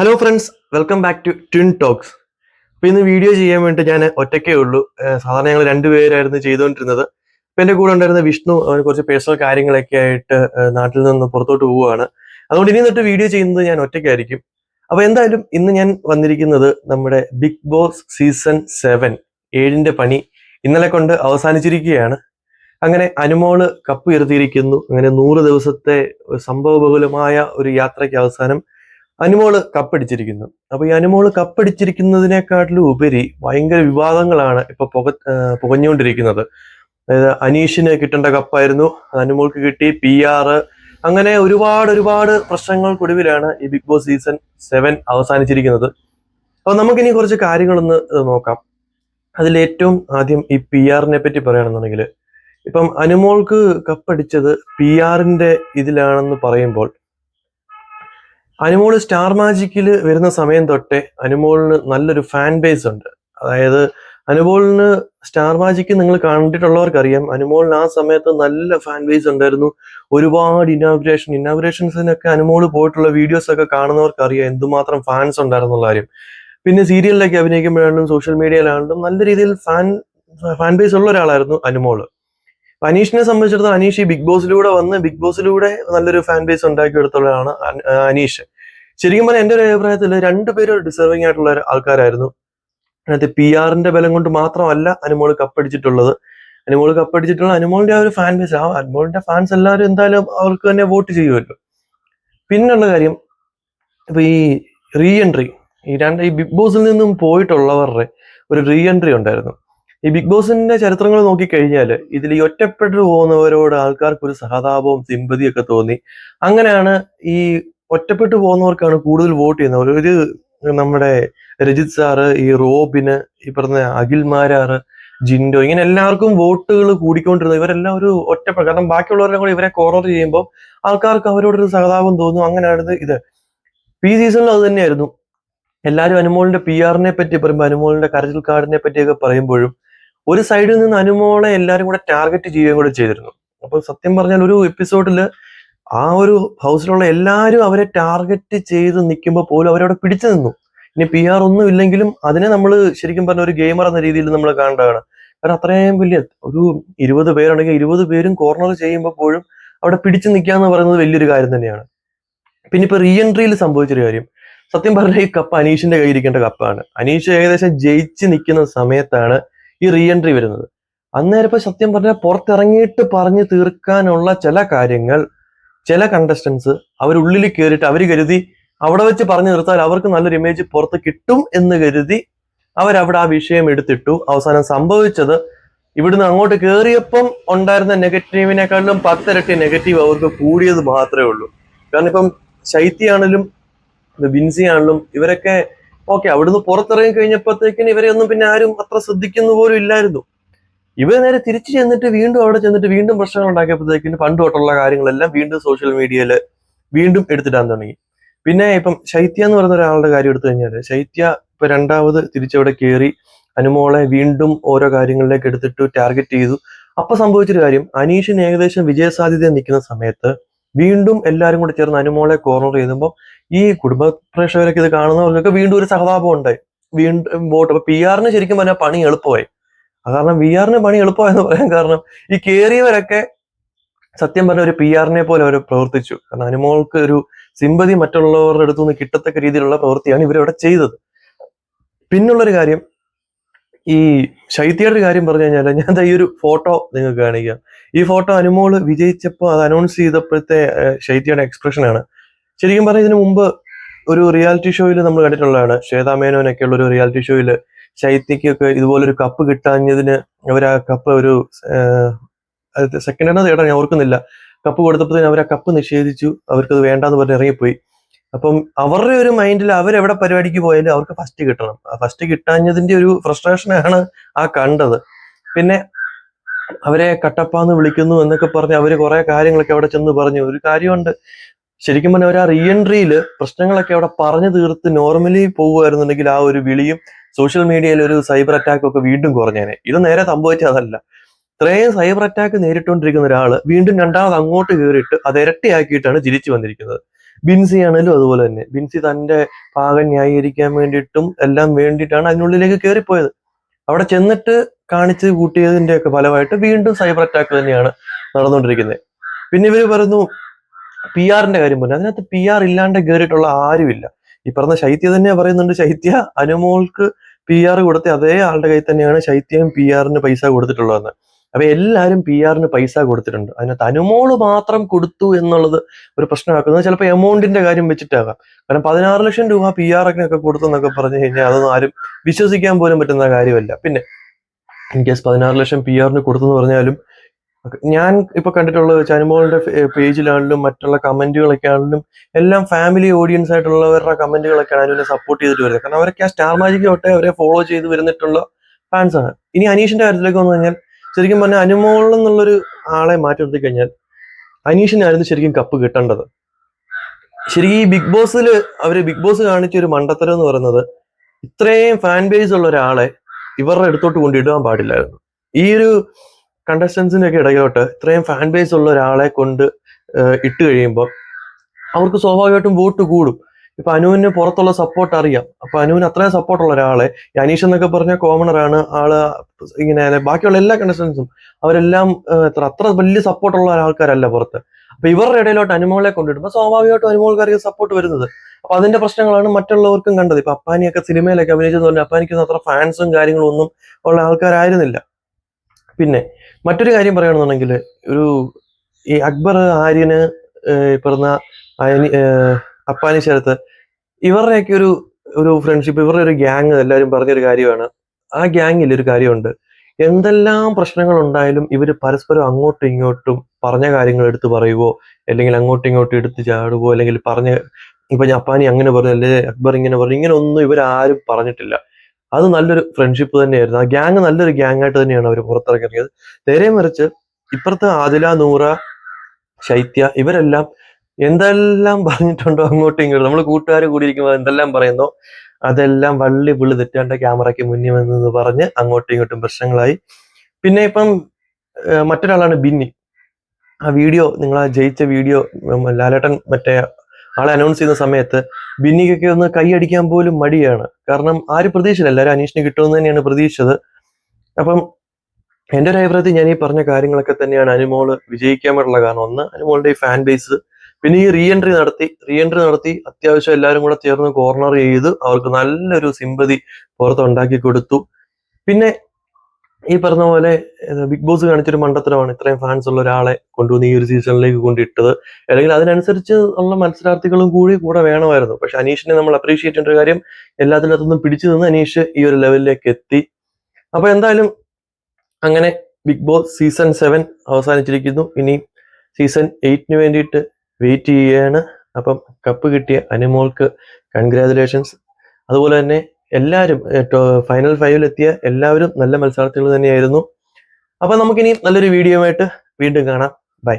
Hello friends welcome back to twin talks അപ്പൊ ഇന്ന് video ചെയ്യാൻ വേണ്ടി ഞാൻ ഒറ്റയ്ക്കേ ഉള്ളൂ. സാധാരണ ഞങ്ങൾ രണ്ടുപേരായിരുന്നു ചെയ്തുകൊണ്ടിരുന്നത്. അപ്പൊ എന്റെ കൂടെ ഉണ്ടായിരുന്ന വിഷ്ണു അവന് കുറച്ച് പേഴ്സണൽ കാര്യങ്ങളൊക്കെ ആയിട്ട് നാട്ടിൽ നിന്ന് പുറത്തോട്ട് പോവുകയാണ്. അതുകൊണ്ട് ഇനി തൊട്ട് വീഡിയോ ചെയ്യുന്നത് ഞാൻ ഒറ്റയ്ക്കായിരിക്കും. അപ്പൊ എന്തായാലും ഇന്ന് ഞാൻ വന്നിരിക്കുന്നത് നമ്മുടെ ബിഗ് ബോസ് സീസൺ സെവൻ ഏഴിന്റെ പണി ഇന്നലെ കൊണ്ട് അവസാനിച്ചിരിക്കുകയാണ്. അങ്ങനെ അനുമോൾ കപ്പ് ഉയർത്തിയിരിക്കുന്നു. അങ്ങനെ നൂറ് ദിവസത്തെ സംഭവബഹുലമായ ഒരു യാത്രയ്ക്ക് അവസാനം അനുമോൾ കപ്പടിച്ചിരിക്കുന്നു. അപ്പൊ ഈ അനുമോൾ കപ്പടിച്ചിരിക്കുന്നതിനെക്കാട്ടിലും ഉപരി ഭയങ്കര വിവാദങ്ങളാണ് ഇപ്പൊ പുക പുകഞ്ഞുകൊണ്ടിരിക്കുന്നത്. അതായത് അനീഷിന് കിട്ടേണ്ട കപ്പായിരുന്നു അനുമോൾക്ക് കിട്ടി പി ആർ അങ്ങനെ ഒരുപാട് ഒരുപാട് പ്രശ്നങ്ങൾക്കൊടുവിലാണ് ഈ ബിഗ് ബോസ് സീസൺ സെവൻ അവസാനിച്ചിരിക്കുന്നത്. അപ്പൊ നമുക്കിനി കുറച്ച് കാര്യങ്ങളൊന്ന് നോക്കാം. അതിൽ ഏറ്റവും ആദ്യം ഈ പി ആറിനെ പറ്റി പറയുകയാണെന്നുണ്ടെങ്കിൽ ഇപ്പം അനുമോൾക്ക് കപ്പടിച്ചത് പി ആറിന്റെ ഇതിലാണെന്ന് പറയുമ്പോൾ അനുമോൾ സ്റ്റാർ മാജിക്കിൽ വരുന്ന സമയം തൊട്ടേ അനുമോളിന് നല്ലൊരു ഫാൻ ബേസ് ഉണ്ട്. അതായത് അനുമോളിന് സ്റ്റാർ മാജിക്ക് നിങ്ങൾ കണ്ടിട്ടുള്ളവർക്കറിയാം അനുമോളിന് ആ സമയത്ത് നല്ല ഫാൻ ബേസ് ഉണ്ടായിരുന്നു. ഒരുപാട് ഇനാഗുറേഷൻ ഇനാഗുറേഷൻസിനൊക്കെ അനുമോൾ പോയിട്ടുള്ള വീഡിയോസ് ഒക്കെ കാണുന്നവർക്ക് അറിയാം എന്തുമാത്രം ഫാൻസ് ഉണ്ടായിരുന്നുള്ള കാര്യം. പിന്നെ സീരിയലിലൊക്കെ അഭിനയിക്കുമ്പോഴാണെങ്കിലും സോഷ്യൽ മീഡിയയിലാണെങ്കിലും നല്ല രീതിയിൽ ഫാൻ ഫാൻ ബേസ് ഉള്ള ഒരാളായിരുന്നു അനുമോൾ. അനീഷിനെ സംബന്ധിച്ചിടത്തോളം അനീഷ് ഈ ബിഗ് ബോസിലൂടെ വന്ന് ബിഗ് ബോസിലൂടെ നല്ലൊരു ഫാൻ ബേസ് ഉണ്ടാക്കിയെടുത്തുള്ളതാണ് അനീഷ്. ശരിക്കും പറഞ്ഞാൽ എന്റെ ഒരു അഭിപ്രായത്തിൽ രണ്ടുപേരും ഡിസേർവിംഗ് ആയിട്ടുള്ള ആൾക്കാരായിരുന്നു. അതിനകത്ത് പി ആറിന്റെ ബലം കൊണ്ട് മാത്രമല്ല അനുമോൾ കപ്പടിച്ചിട്ടുള്ളത് അനുമോൾ കപ്പടിച്ചിട്ടുള്ള അനുമോളിന്റെ ആ ഒരു ഫാൻ ബേസ് ആ അനുമോളിന്റെ ഫാൻസ് എല്ലാവരും എന്തായാലും അവർക്ക് തന്നെ വോട്ട് ചെയ്യുമല്ലോ. പിന്നുള്ള കാര്യം ഇപ്പൊ ഈ റീ എൻട്രി ഈ രണ്ട് ഈ ബിഗ് ബോസിൽ നിന്നും പോയിട്ടുള്ളവരുടെ ഒരു റീ എൻട്രി ഉണ്ടായിരുന്നു. ഈ ബിഗ് ബോസിന്റെ ചരിത്രങ്ങൾ നോക്കിക്കഴിഞ്ഞാൽ ഇതിൽ ഈ ഒറ്റപ്പെട്ടു പോകുന്നവരോട് ആൾക്കാർക്ക് ഒരു സഹതാപവും സിമ്പതിയൊക്കെ തോന്നി. അങ്ങനെയാണ് ഈ ഒറ്റപ്പെട്ടു പോകുന്നവർക്കാണ് കൂടുതൽ വോട്ട് ചെയ്യുന്നത്. ഒരു നമ്മുടെ രജിത് സാറ് ഈ റോബിന് ഈ പറഞ്ഞ അഖിൽ മാരാറ് ജിൻഡോ ഇങ്ങനെ എല്ലാവർക്കും വോട്ടുകൾ കൂടിക്കൊണ്ടിരുന്നത്. ഇവരെല്ലാം ഒരു ഒറ്റപ്പെട്ട കാരണം ബാക്കിയുള്ളവരെ കൂടെ ഇവരെ കോർണർ ചെയ്യുമ്പോൾ ആൾക്കാർക്ക് അവരോടൊരു സഹതാപം തോന്നും. അങ്ങനെയാണ് ഇത്. പി സീസണിൽ അത് തന്നെയായിരുന്നു. എല്ലാവരും അനുമോളിന്റെ പി ആറിനെ പറ്റി പറയുമ്പോൾ അനുമോളിന്റെ കരച്ചിൽ കാർഡിനെ പറ്റിയൊക്കെ പറയുമ്പോഴും ഒരു സൈഡിൽ നിന്ന് അനുമോളെ എല്ലാവരും കൂടെ ടാർഗറ്റ് ചെയ്യുകയും കൂടെ ചെയ്തിരുന്നു. അപ്പൊ സത്യം പറഞ്ഞാൽ ഒരു എപ്പിസോഡിൽ ആ ഒരു ഹൗസിലുള്ള എല്ലാവരും അവരെ ടാർഗറ്റ് ചെയ്ത് നിൽക്കുമ്പോൾ പോലും അവരവിടെ പിടിച്ചു നിന്നു. ഇനി പി ആർ ഒന്നും ഇല്ലെങ്കിലും അതിനെ നമ്മൾ ശരിക്കും പറഞ്ഞ ഒരു ഗെയിമർ എന്ന രീതിയിൽ നമ്മൾ കാണേണ്ടതാണ് കാരണം അത്രയും വലിയ ഒരു ഇരുപത് പേരുണ്ടെങ്കിൽ ഇരുപത് പേരും കോർണർ ചെയ്യുമ്പോൾ പോലും അവിടെ പിടിച്ചു നിൽക്കുക എന്ന് പറയുന്നത് വലിയൊരു കാര്യം തന്നെയാണ്. പിന്നെ ഇപ്പൊ റീ എൻട്രിയിൽ സംഭവിച്ചൊരു കാര്യം. സത്യം പറഞ്ഞാൽ ഈ കപ്പ് അനീഷിന്റെ കയ്യിരിക്കേണ്ട കപ്പാണ് അനീഷ് ഏകദേശം ജയിച്ച് നിൽക്കുന്ന സമയത്താണ് ഈ റീ എൻട്രി വരുന്നത്. അന്നേരം ഇപ്പൊ സത്യം പറഞ്ഞാൽ പുറത്തിറങ്ങിയിട്ട് പറഞ്ഞു തീർക്കാനുള്ള ചില കാര്യങ്ങൾ ചില കണ്ടസ്റ്റൻസ് അവരുള്ളിൽ കയറിയിട്ട് അവർ കരുതി അവിടെ വെച്ച് പറഞ്ഞു നിർത്താൽ അവർക്ക് നല്ലൊരു ഇമേജ് പുറത്ത് കിട്ടും എന്ന് കരുതി അവരവിടെ ആ വിഷയം എടുത്തിട്ടു. അവസാനം സംഭവിച്ചത് ഇവിടുന്ന് അങ്ങോട്ട് കയറിയപ്പം ഉണ്ടായിരുന്ന നെഗറ്റീവിനെക്കാളും പത്തിരട്ടി നെഗറ്റീവ് അവർക്ക് കൂടിയത് മാത്രമേ ഉള്ളൂ. കാരണം ഇപ്പം ശൈത്യാണെങ്കിലും ബിൻസി ആണെങ്കിലും ഇവരൊക്കെ ഓക്കെ അവിടുന്ന് പുറത്തിറങ്ങി കഴിഞ്ഞപ്പോഴത്തേക്കിന് ഇവരെ ഒന്നും പിന്നെ ആരും അത്ര ശ്രദ്ധിക്കുന്ന പോലും ഇല്ലായിരുന്നു. ഇവർ നേരെ തിരിച്ചു ചെന്നിട്ട് വീണ്ടും അവിടെ ചെന്നിട്ട് വീണ്ടും പ്രശ്നങ്ങൾ ഉണ്ടാക്കിയപ്പോഴത്തേക്കിന് പണ്ട് തൊട്ടുള്ള കാര്യങ്ങളെല്ലാം വീണ്ടും സോഷ്യൽ മീഡിയയിൽ വീണ്ടും എടുത്തിടാൻ തുടങ്ങി. പിന്നെ ഇപ്പം ശൈത്യ എന്ന് പറയുന്ന ഒരാളുടെ കാര്യം എടുത്തു കഴിഞ്ഞാൽ ശൈത്യ ഇപ്പൊ രണ്ടാമത് തിരിച്ചവിടെ കയറി അനുമോളെ വീണ്ടും ഓരോ കാര്യങ്ങളിലേക്ക് എടുത്തിട്ട് ടാർഗറ്റ് ചെയ്തു. അപ്പൊ സംഭവിച്ചൊരു കാര്യം അനീഷിന് ഏകദേശം വിജയസാധ്യത നിൽക്കുന്ന സമയത്ത് വീണ്ടും എല്ലാരും കൂടെ ചേർന്ന് അനുമോളെ കോർണർ ചെയ്യുമ്പോൾ ഈ കുടുംബ പ്രേക്ഷകരൊക്കെ ഇത് കാണുന്നവർക്കൊക്കെ വീണ്ടും ഒരു സഹതാപം ഉണ്ടായി വീണ്ടും വോട്ട് അപ്പൊ പി ആറിന് ശരിക്കും പറഞ്ഞാൽ പണി എളുപ്പമായി. കാരണം വി ആറിന് പണി എളുപ്പമായെന്ന് പറയാൻ കാരണം ഈ കയറിയവരൊക്കെ സത്യം പറഞ്ഞ ഒരു പി ആറിനെ പോലെ അവർ പ്രവർത്തിച്ചു. കാരണം അനുമോൾക്ക് ഒരു സിമ്പതി മറ്റുള്ളവരുടെ അടുത്തു നിന്ന് കിട്ടത്തക്ക രീതിയിലുള്ള പ്രവൃത്തിയാണ് ഇവരവിടെ ചെയ്തത്. പിന്നുള്ളൊരു കാര്യം ഈ ശൈത്യയുടെ കാര്യം പറഞ്ഞു കഴിഞ്ഞാൽ ഞാൻ ഈ ഒരു ഫോട്ടോ നിങ്ങൾക്ക് കാണിക്കാം. ഈ ഫോട്ടോ അനുമോൾ വിജയിച്ചപ്പോൾ അത് അനൗൺസ് ചെയ്തപ്പോഴത്തെ ശൈത്യയുടെ എക്സ്പ്രഷൻ ആണ്. ശരിക്കും പറഞ്ഞാൽ ഇതിനു മുമ്പ് ഒരു റിയാലിറ്റി ഷോയിൽ നമ്മൾ കണ്ടിട്ടുള്ളതാണ്. ശ്വേതാ മേനോനൊക്കെ ഒരു റിയാലിറ്റി ഷോയിൽ ശൈത്യക്കൊക്കെ ഇതുപോലൊരു കപ്പ് കിട്ടാഞ്ഞതിന് അവർ ആ കപ്പ് ഒരു സെക്കൻഡ് ആണോ തേടാ ഞാൻ ഓർക്കുന്നില്ല. കപ്പ് കൊടുത്തപ്പോൾ അവർ ആ കപ്പ് നിഷേധിച്ചു. അവർക്കത് വേണ്ടാന്ന് പറഞ്ഞ് ഇറങ്ങിപ്പോയി. അപ്പം അവരുടെ ഒരു മൈൻഡിൽ അവരെവിടെ പരിപാടിക്ക് പോയാലും അവർക്ക് ഫസ്റ്റ് കിട്ടണം. ആ ഫസ്റ്റ് കിട്ടാഞ്ഞതിന്റെ ഒരു ഫ്രസ്ട്രേഷനാണ് ആ കണ്ടത്. പിന്നെ അവരെ കട്ടപ്പാന്ന് വിളിക്കുന്നു എന്നൊക്കെ പറഞ്ഞ് അവർ കുറെ കാര്യങ്ങളൊക്കെ അവിടെ ചെന്ന് പറഞ്ഞു. ഒരു കാര്യമുണ്ട്. ശരിക്കും പറഞ്ഞാൽ ഒരു ആ റീ എൻട്രിയിൽ പ്രശ്നങ്ങളൊക്കെ അവിടെ പറഞ്ഞു തീർത്ത് നോർമലി പോകുമായിരുന്നുണ്ടെങ്കിൽ ആ ഒരു വിളിയും സോഷ്യൽ മീഡിയയിൽ ഒരു സൈബർ അറ്റാക്കും ഒക്കെ വീണ്ടും കുറഞ്ഞേനെ. ഇത് നേരെ സംഭവിച്ചതല്ല ഇത്രയും സൈബർ അറ്റാക്ക് നേരിട്ടുകൊണ്ടിരിക്കുന്ന ഒരാൾ വീണ്ടും രണ്ടാമത് അങ്ങോട്ട് കയറിയിട്ട് അത് ഇരട്ടിയാക്കിയിട്ടാണ് തിരിച്ചു വന്നിരിക്കുന്നത്. ബിൻസി ആണെങ്കിലും അതുപോലെ തന്നെ. ബിൻസി തന്റെ പാകം ന്യായീകരിക്കാൻ വേണ്ടിയിട്ടും എല്ലാം വേണ്ടിയിട്ടാണ് അതിനുള്ളിലേക്ക് കയറിപ്പോയത് അവിടെ ചെന്നിട്ട് കാണിച്ച് കൂട്ടിയതിന്റെ ഒക്കെ ഫലമായിട്ട് വീണ്ടും സൈബർ അറ്റാക്ക് തന്നെയാണ് നടന്നുകൊണ്ടിരിക്കുന്നത് പിന്നെ ഇവർ പറയുന്നു പി ആറിന്റെ കാര്യം പറഞ്ഞു അതിനകത്ത് പി ആർ ഇല്ലാണ്ട് കയറിയിട്ടുള്ള ആരുമില്ല. ഈ പറഞ്ഞ ശൈത്യ തന്നെ പറയുന്നുണ്ട്. ശൈത്യ അനുമോൾക്ക് പി ആർ കൊടുത്ത അതേ ആളുടെ കയ്യിൽ തന്നെയാണ് ശൈത്യം പി ആറിന് പൈസ കൊടുത്തിട്ടുള്ളതെന്ന്. അപ്പൊ എല്ലാവരും പി ആറിന് പൈസ കൊടുത്തിട്ടുണ്ട്. അതിനകത്ത് അനുമോൾ മാത്രം കൊടുത്തു എന്നുള്ളത് ഒരു പ്രശ്നമാക്കുന്നത് ചിലപ്പോൾ എമൗണ്ടിന്റെ കാര്യം വെച്ചിട്ടാകാം. കാരണം പതിനാറ് ലക്ഷം രൂപ പി ആർ ഒക്കെ കൊടുത്തു എന്നൊക്കെ പറഞ്ഞു കഴിഞ്ഞാൽ അതൊന്നും ആരും വിശ്വസിക്കാൻ പോലും പറ്റുന്ന കാര്യമല്ല. പിന്നെ ഇൻ കേസ് പതിനാറ് ലക്ഷം പി ആറിന് കൊടുത്തു എന്ന് പറഞ്ഞാലും ഞാൻ ഇപ്പൊ കണ്ടിട്ടുള്ളത് ചനുമോളുടെ പേജിലാണെങ്കിലും മറ്റുള്ള കമന്റുകളൊക്കെ ആണെങ്കിലും എല്ലാം ഫാമിലി ഓഡിയൻസ് ആയിട്ടുള്ളവരുടെ കമന്റുകളൊക്കെയാണ് അനുവിനെ സപ്പോർട്ട് ചെയ്തിട്ട് വരുന്നത്. കാരണം അവരൊക്കെ ആ സ്റ്റാർ മാജിക് തൊട്ടേ അവരെ ഫോളോ ചെയ്ത് വരുന്നിട്ടുള്ള ഫാൻസ് ആണ്. ഇനി അനീഷിന്റെ കാര്യത്തിലേക്ക് വന്നു കഴിഞ്ഞാൽ ശരിക്കും പറഞ്ഞാൽ അനുമോൾ എന്നുള്ളൊരു ആളെ മാറ്റി നിർത്തി കഴിഞ്ഞാൽ അനീഷിനായിരുന്നു ശരിക്കും കപ്പ് കിട്ടേണ്ടത്. ശരിക്കും ഈ ബിഗ് ബോസിൽ അവർ ബിഗ് ബോസ് കാണിച്ച ഒരു മണ്ടത്തരം എന്ന് പറയുന്നത് ഇത്രയും ഫാൻ ബേസ് ഉള്ള ഒരാളെ ഇവരുടെ അടുത്തോട്ട് കൊണ്ടിടാൻ പാടില്ലായിരുന്നു. ഈ ഒരു കണ്ടസ്റ്റൻസിന്റെ ഒക്കെ ഇടയിലോട്ട് ഇത്രയും ഫാൻ ബേസ് ഉള്ള ഒരാളെ കൊണ്ട് ഇട്ട് കഴിയുമ്പോൾ അവർക്ക് സ്വാഭാവികമായിട്ടും വോട്ട് കൂടും. ഇപ്പൊ അനുവിന് പുറത്തുള്ള സപ്പോർട്ട് അറിയാം. അപ്പൊ അനുവിന് അത്രയും സപ്പോർട്ടുള്ള ഒരാളെ അനീഷ് എന്നൊക്കെ പറഞ്ഞ കോമണറാണ് ആൾ ഇങ്ങനെ ബാക്കിയുള്ള എല്ലാ കണ്ടസ്റ്റൻസും അവരെല്ലാം എത്ര അത്ര വലിയ സപ്പോർട്ടുള്ള ആൾക്കാരല്ല പുറത്ത്. അപ്പൊ ഇവരുടെ ഇടയിലോട്ട് അനുമോളെ കൊണ്ടിടുമ്പോൾ സ്വാഭാവികമായിട്ടും അനുമോൾക്കാർക്ക് സപ്പോർട്ട് വരുന്നത്. അപ്പൊ അതിന്റെ പ്രശ്നങ്ങളാണ് മറ്റുള്ളവർക്കും കണ്ടത്. ഇപ്പൊ അപ്പാനിയൊക്കെ സിനിമയിലൊക്കെ അഭിനയിച്ചത് പറഞ്ഞാൽ അപ്പാനിക്കൊന്നും അത്ര ഫാൻസും കാര്യങ്ങളും ഒന്നും ഉള്ള ആൾക്കാരായിരുന്നില്ല. പിന്നെ മറ്റൊരു കാര്യം പറയുകയാണെന്നുണ്ടെങ്കിൽ ഒരു ഈ അക്ബർ ആര്യന് പിറന്ന അയനി- അപ്പാനി ചേർത്ത് ഇവരുടെയൊക്കെ ഒരു ഒരു ഫ്രണ്ട്ഷിപ്പ് ഇവരുടെ ഒരു ഗ്യാങ് എല്ലാവരും പറഞ്ഞൊരു കാര്യമാണ്. ആ ഗ്യാങ്ങിൽ ഒരു കാര്യമുണ്ട്. എന്തെല്ലാം പ്രശ്നങ്ങൾ ഉണ്ടായാലും ഇവർ പരസ്പരം അങ്ങോട്ടും ഇങ്ങോട്ടും പറഞ്ഞ കാര്യങ്ങൾ എടുത്ത് പറയുവോ അല്ലെങ്കിൽ അങ്ങോട്ടും ഇങ്ങോട്ടും എടുത്ത് ചാടുവോ അല്ലെങ്കിൽ പറഞ്ഞ ഇപ്പൊ ജപ്പാനി അങ്ങനെ പറഞ്ഞു അല്ലെ അക്ബർ ഇങ്ങനെ പറഞ്ഞു ഇങ്ങനെ ഒന്നും ഇവരാരും പറഞ്ഞിട്ടില്ല. അത് നല്ലൊരു ഫ്രണ്ട്ഷിപ്പ് തന്നെയായിരുന്നു. ആ ഗ്യാങ് നല്ലൊരു ഗ്യാങ് ആയിട്ട് തന്നെയാണ് അവർ പുറത്തിറങ്ങിയത്. നേരെ മറിച്ച് ഇപ്പുറത്തെ ആദില നൂറ ശൈത്യ ഇവരെല്ലാം എന്തെല്ലാം പറഞ്ഞിട്ടുണ്ടോ അങ്ങോട്ടും ഇങ്ങോട്ടും. നമ്മൾ കൂട്ടുകാർ കൂടിയിരിക്കുമ്പോൾ എന്തെല്ലാം പറയുന്നോ അതെല്ലാം വള്ളി പുള്ളി തെറ്റാണ്ട് ക്യാമറയ്ക്ക് മുന്നിൽ വന്നെന്ന് പറഞ്ഞ് അങ്ങോട്ടും ഇങ്ങോട്ടും പ്രശ്നങ്ങളായി. പിന്നെ ഇപ്പം മറ്റൊരാളാണ് ബിന്നി. ആ വീഡിയോ നിങ്ങൾ ആ ജയിച്ച വീഡിയോ ലാലേട്ടൻ മറ്റേ ആളെ അനൗൺസ് ചെയ്യുന്ന സമയത്ത് ബിന്നിക്കൊക്കെ ഒന്ന് കൈയടിക്കാൻ പോലും മടിയാണ്. കാരണം ആരും പ്രതീക്ഷയില്ല എല്ലാവരും അനീഷിന് കിട്ടുമെന്ന് തന്നെയാണ് പ്രതീക്ഷിച്ചത്. അപ്പം എന്റെ ഒരു അഭിപ്രായത്തിൽ ഞാൻ ഈ പറഞ്ഞ കാര്യങ്ങളൊക്കെ തന്നെയാണ് അനുമോൾ വിജയിക്കാൻ വേണ്ടിയുള്ള കാരണം. ഒന്ന് അനുമോളുടെ ഈ ഫാൻ ബേസ് പിന്നെ ഈ റീ എൻട്രി നടത്തി റീ എൻട്രി നടത്തി അത്യാവശ്യം എല്ലാവരും കൂടെ ചേർന്ന് കോർണർ ചെയ്ത് അവർക്ക് നല്ലൊരു സിമ്പതി പുറത്തുണ്ടാക്കി കൊടുത്തു. പിന്നെ ഈ പറഞ്ഞ പോലെ ബിഗ് ബോസ് കാണിച്ചൊരു മണ്ടത്തരമാണ്. ഇത്രയും ഫാൻസ് ഉള്ള ഒരാളെ കൊണ്ടുവന്ന് ഈ ഒരു സീസണിലേക്ക് കൊണ്ടിട്ടത്. അല്ലെങ്കിൽ അതിനനുസരിച്ച് ഉള്ള മത്സരാർത്ഥികളും കൂടി കൂടെ വേണമായിരുന്നു. പക്ഷെ അനീഷിനെ നമ്മൾ അപ്രീഷിയേറ്റ് ചെയ്യേണ്ട ഒരു കാര്യം എല്ലാത്തിനകത്തുനിന്നും പിടിച്ചു നിന്ന് അനീഷ് ഈ ഒരു ലെവലിലേക്ക് എത്തി. അപ്പൊ എന്തായാലും അങ്ങനെ ബിഗ് ബോസ് സീസൺ സെവൻ അവസാനിച്ചിരിക്കുന്നു. ഇനി സീസൺ എയ്റ്റിന് വേണ്ടിയിട്ട് വെയിറ്റ് ചെയ്യുകയാണ്. അപ്പം കപ്പ് കിട്ടിയ അനുമോൾക്ക് കൺഗ്രാചുലേഷൻസ് അതുപോലെ തന്നെ എല്ലാവരും ഫൈനൽ ഫൈവിലെത്തിയ എല്ലാവരും നല്ല മത്സരാർത്ഥികൾ തന്നെയായിരുന്നു. അപ്പൊ നമുക്കിനി നല്ലൊരു വീഡിയോ ആയിട്ട് വീണ്ടും കാണാം. ബൈ